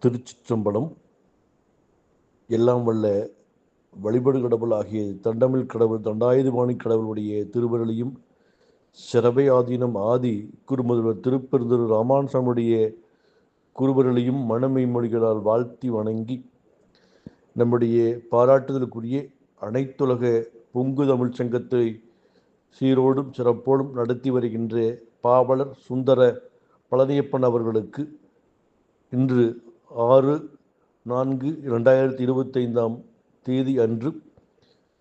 திருச்சிற்றம்பலம் எல்லாம் வல்ல வழிபடு கடவுள் ஆகிய தண்டமிழ் கடவுள் தண்டாயுதபாணி கடவுளுடைய திருவருளையும் சிறவை ஆதீனம் ஆதி குருமுதல்வர் திருப்பெருந்தூர் ராமானுசாமுடைய குருவருளையும் மனமை மொழிகளால் வாழ்த்தி வணங்கி நம்முடைய பாராட்டுதலுக்குரிய அனைத்துலக பொங்கு தமிழ் சங்கத்தை சீரோடும் சிறப்போடும் நடத்தி வருகின்ற பாவலர் சுந்தர பழனியப்பன் அவர்களுக்கு இன்று ஆறு நான்கு இரண்டாயிரத்தி இருபத்தைந்தாம் தேதி அன்று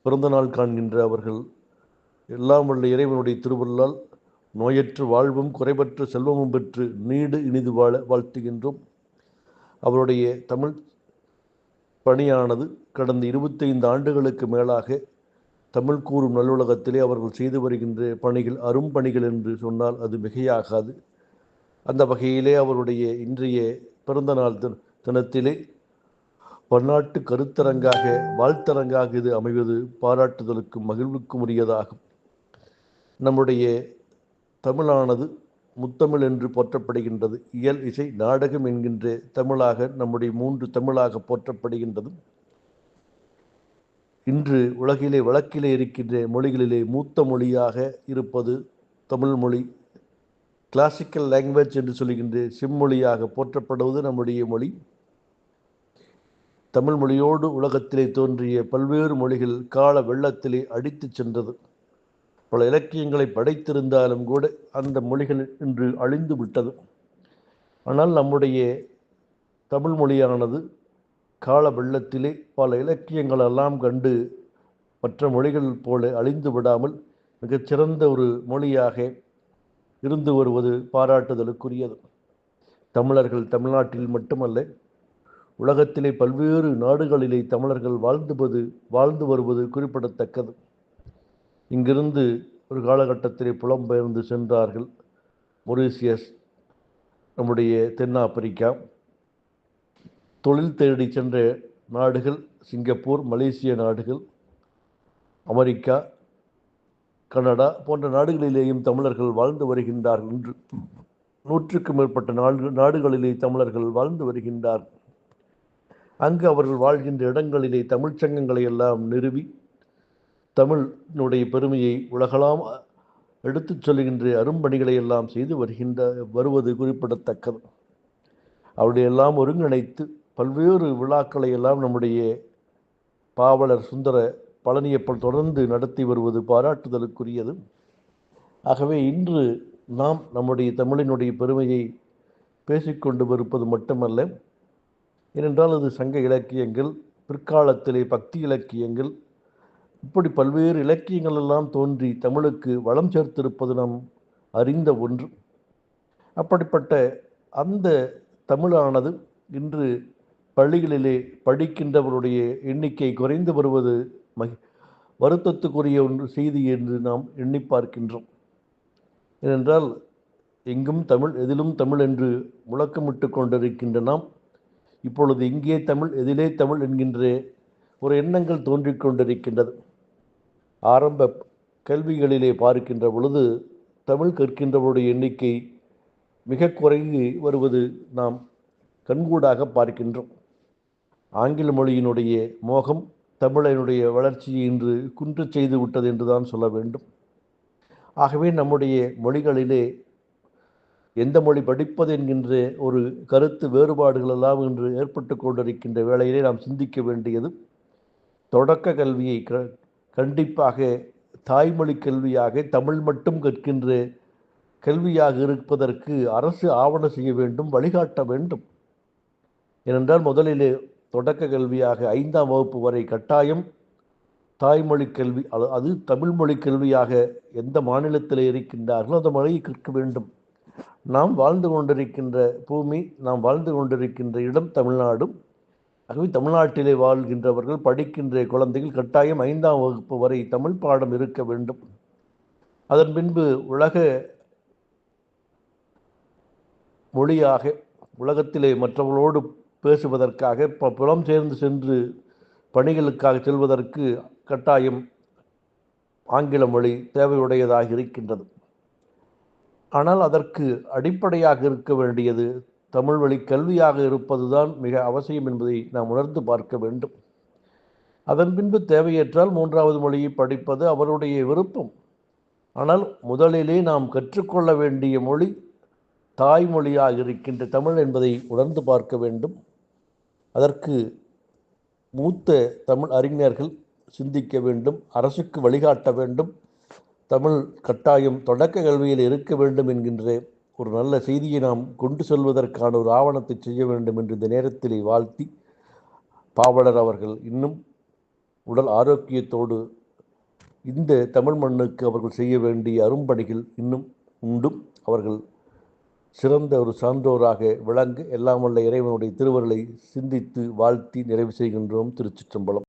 பிறந்த நாள் காண்கின்ற அவர்கள் எல்லாம் உள்ள இறைவனுடைய திருவருளால் நோயற்று வாழ்வும் குறைபற்ற செல்வமும் பெற்று நீடு இனிது வாழ வாழ்த்துகின்றோம். அவருடைய தமிழ் பணியானது கடந்த இருபத்தைந்து ஆண்டுகளுக்கு மேலாக தமிழ் கூறும் நல்லுலகத்திலே அவர்கள் செய்து வருகின்ற பணிகள் அரும்பணிகள் என்று சொன்னால் அது மிகையாகாது. அந்த வகையிலே அவருடைய இன்றைய பிறந்த நாள் தின- தினத்திலே பன்னாட்டு கருத்தரங்காக வாழ்த்தரங்காக இது அமைவது பாராட்டுதலுக்கும் மகிழ்வுக்கும் உரியதாகும். நம்முடைய தமிழானது முத்தமிழ் என்று போற்றப்படுகின்றது. இயல் இசை நாடகம் என்கின்ற தமிழாக நம்முடைய மூன்று தமிழாக போற்றப்படுகின்றது இன்று உலகிலே வழக்கிலே இருக்கின்ற மொழிகளிலே மூத்த மொழியாக இருப்பது தமிழ் மொழி. கிளாசிக்கல் லாங்குவேஜ் என்று சொல்லுகின்ற செம்மொழியாக போற்றப்படுவது நம்முடைய மொழி. தமிழ் மொழியோடு உலகத்திலே தோன்றிய பல்வேறு மொழிகள் கால வெள்ளத்திலே அடித்துச் சென்றது. பல இலக்கியங்களை படைத்திருந்தாலும் கூட அந்த மொழிகள் இன்று அழிந்து விட்டது. ஆனால் நம்முடைய தமிழ் மொழியானது கால வெள்ளத்திலே பல இலக்கியங்களெல்லாம் கண்டு மற்ற மொழிகள் போல அழிந்து விடாமல் மிகச்சிறந்த ஒரு மொழியாக இருந்து வருவது பாராட்டுதலுக்குரியது. தமிழர்கள் தமிழ்நாட்டில் மட்டுமல்ல உலகத்திலே பல்வேறு நாடுகளிலே தமிழர்கள் வாழ்ந்துவது வாழ்ந்து வருவது குறிப்பிடத்தக்கது. இங்கிருந்து ஒரு காலகட்டத்திலே புலம்பெயர்ந்து சென்றார்கள் மொரீசியஸ் நம்முடைய தென்னாப்பிரிக்கா. தொழில் தேடி சென்ற நாடுகள் சிங்கப்பூர் மலேசிய நாடுகள் அமெரிக்கா கனடா போன்ற நாடுகளிலேயும் தமிழர்கள் வாழ்ந்து வருகின்றார்கள் என்று நூற்றுக்கும் மேற்பட்ட நாடு நாடுகளிலே தமிழர்கள் வாழ்ந்து வருகின்றார். அங்கு அவர்கள் வாழ்கின்ற இடங்களிலே தமிழ்ச் சங்கங்களை எல்லாம் நிறுவி தமிழினுடைய பெருமையை உலகளாம் எடுத்துச் சொல்லுகின்ற அரும்பணிகளை எல்லாம் செய்து வருகின்ற வருவது குறிப்பிடத்தக்கது. அவருடைய எல்லாம் ஒருங்கிணைத்து பல்வேறு விழாக்களை எல்லாம் நம்முடைய பாவலர் சுந்தர பழனியப்பன் தொடர்ந்து நடத்தி வருவது பாராட்டுதலுக்குரியது. ஆகவே இன்று நாம் நம்முடைய தமிழினுடைய பெருமையை பேசிக்கொண்டு வருப்பது மட்டுமல்ல ஏனென்றால் அது சங்க இலக்கியங்கள் பிற்காலத்திலே பக்தி இலக்கியங்கள் இப்படி பல்வேறு இலக்கியங்கள் எல்லாம் தோன்றி தமிழுக்கு வளம் சேர்த்திருப்பது நாம் அறிந்த ஒன்று. அப்படிப்பட்ட அந்த தமிழானது இன்று பள்ளிகளிலே படிக்கின்றவருடைய எண்ணிக்கை குறைந்து வருவது மகி வருத்தத்துக்குரிய ஒன்று செய்தி என்று நாம் எண்ணி பார்க்கின்றோம். ஏனென்றால் எங்கும் தமிழ் எதிலும் தமிழ் என்று முழக்கமிட்டு கொண்டிருக்கின்ற நாம் இப்பொழுது இங்கே தமிழ் எதிலே தமிழ் என்கின்ற ஒரு எண்ணங்கள் தோன்றிக் கொண்டிருக்கின்றது. ஆரம்ப கல்விகளிலே பார்க்கின்ற பொழுது தமிழ் கற்கின்றவருடைய எண்ணிக்கை மிக குறைந்து வருவது நாம் கண்கூடாக பார்க்கின்றோம். ஆங்கில மொழியினுடைய மோகம் தமிழனுடைய வளர்ச்சியை இன்று குன்று செய்து விட்டது என்றுதான் சொல்ல வேண்டும். ஆகவே நம்முடைய மொழிகளிலே எந்த மொழி படிப்பது என்கின்ற ஒரு கருத்து வேறுபாடுகள் எல்லாம் இன்று ஏற்பட்டு கொண்டிருக்கின்ற வேளையிலே நாம் சிந்திக்க வேண்டியது தொடக்க கல்வியை க கண்டிப்பாக தாய்மொழி கல்வியாக தமிழ் மட்டும் கற்கின்ற கல்வியாக இருப்பதற்கு அரசு ஆவண செய்ய வேண்டும் வழிகாட்ட வேண்டும். ஏனென்றால் முதலிலே தொடக்க கல்வியாக ஐந்தாம் வகுப்பு வரை கட்டாயம் தாய்மொழி கல்வி அது- அது தமிழ்மொழி கல்வியாக எந்த மாநிலத்தில் இருக்கின்றார்களோ அந்த மொழியை கற்க வேண்டும். நாம் வாழ்ந்து கொண்டிருக்கின்ற பூமி நாம் வாழ்ந்து கொண்டிருக்கின்ற இடம் தமிழ்நாடும். ஆகவே தமிழ்நாட்டிலே வாழ்கின்றவர்கள் படிக்கின்ற குழந்தைகள் கட்டாயம் ஐந்தாம் வகுப்பு வரை தமிழ் பாடம் இருக்க வேண்டும். அதன் பின்பு உலக மொழியாக உலகத்திலே மற்றவர்களோடு பேசுவதற்காக ப- புலம் சேர்ந்து சென்று பணிகளுக்காக செல்வதற்கு கட்டாயம் ஆங்கில மொழி தேவையுடையதாக இருக்கின்றது. ஆனால் அதற்கு அடிப்படையாக இருக்க வேண்டியது தமிழ் வழி கல்வியாக இருப்பதுதான் மிக அவசியம் என்பதை நாம் உணர்ந்து பார்க்க வேண்டும். அதன் பின்பு தேவையற்றால் மூன்றாவது மொழியை படிப்பது அவருடைய விருப்பம். ஆனால் முதலிலே நாம் கற்றுக்கொள்ள வேண்டிய மொழி தாய்மொழியாக இருக்கின்ற தமிழ் என்பதை உணர்ந்து பார்க்க வேண்டும். அதற்கு மூத்த தமிழ் அறிஞர்கள் சிந்திக்க வேண்டும் அரசுக்கு வழிகாட்ட வேண்டும் தமிழ் கட்டாயம் தொடக்க கல்வியில் இருக்க வேண்டும் என்கின்ற ஒரு நல்ல செய்தியை நாம் கொண்டு செல்வதற்கான ஒரு ஆவணத்தை செய்ய வேண்டும் என்று இந்த நேரத்தில் வாழ்த்தி பாவலர் அவர்கள் இன்னும் உடல் ஆரோக்கியத்தோடு இந்த தமிழ் மண்ணுக்கு அவர்கள் செய்ய வேண்டிய அரும்பணிகள் இன்னும் உண்டும். அவர்கள் சிறந்த ஒரு சான்றோராக விளங்க எல்லாம் வல்ல இறைவனுடைய திருவருளை சிந்தித்து வாழ்த்தி நிறைவு செய்கின்றோம் திருச்சிற்றம்பலம்.